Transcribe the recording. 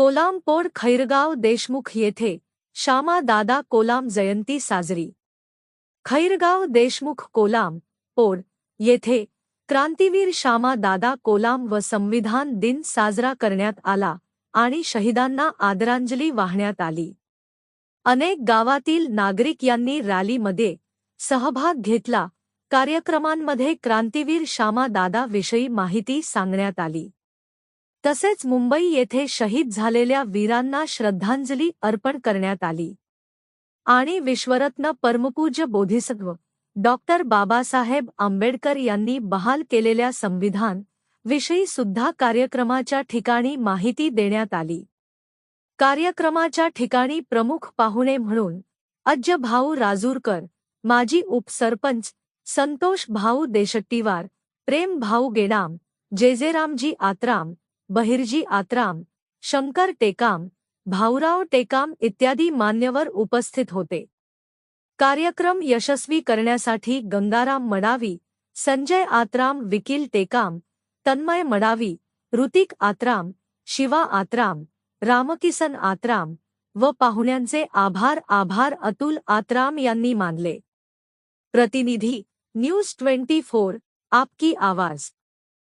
कोलामपोड खैरगाव देशमुख येथे श्यामा दादा कोलाम जयंती साजरी. खैरगाव देशमुख कोलाम पोड येथे क्रांतीवीर श्यामा दादा कोलाम व संविधान दिन साजरा करण्यात आला आणि शहीदांना आदरांजली वाहण्यात आली. अनेक गावातील नागरिक यांनी रॅलीमध्ये सहभाग घेतला. कार्यक्रमांमध्ये क्रांतीवीर श्यामा दादाविषयी माहिती सांगण्यात आली. तसेच मुंबई येथे शहीद झालेल्या वीरांना श्रद्धांजली अर्पण करण्यात आली. आणि विश्वरत्न परमपूज्य बोधिसत्व डॉक्टर बाबासाहेब आंबेडकर यांनी बहाल केलेल्या संविधान विषयी सुद्धा कार्यक्रमाच्या ठिकाणी माहिती देण्यात आली. कार्यक्रमाच्या ठिकाणी प्रमुख पाहुणे म्हणून अज्ज भाऊ राजूरकर माजी उपसरपंच संतोष भाऊ देशट्टीवार प्रेम भाऊ गेडाम जेजेरामजी आत्राम बहिर्जी आत्राम शंकर टेकाम भाऊराव टेकाम इत्यादी मान्यवर उपस्थित होते. कार्यक्रम यशस्वी करण्यासाठी गंगाराम मडावी संजय आत्राम विकील टेकाम तन्मय मडावी ऋतिक आत्राम शिवा आत्राम रामकिसन आत्राम व पाहुण्यांचे आभार आभार अतुल आत्राम यांनी मानले. प्रतिनिधी न्यूज ट्वेंटी फोर आपकी आवाज.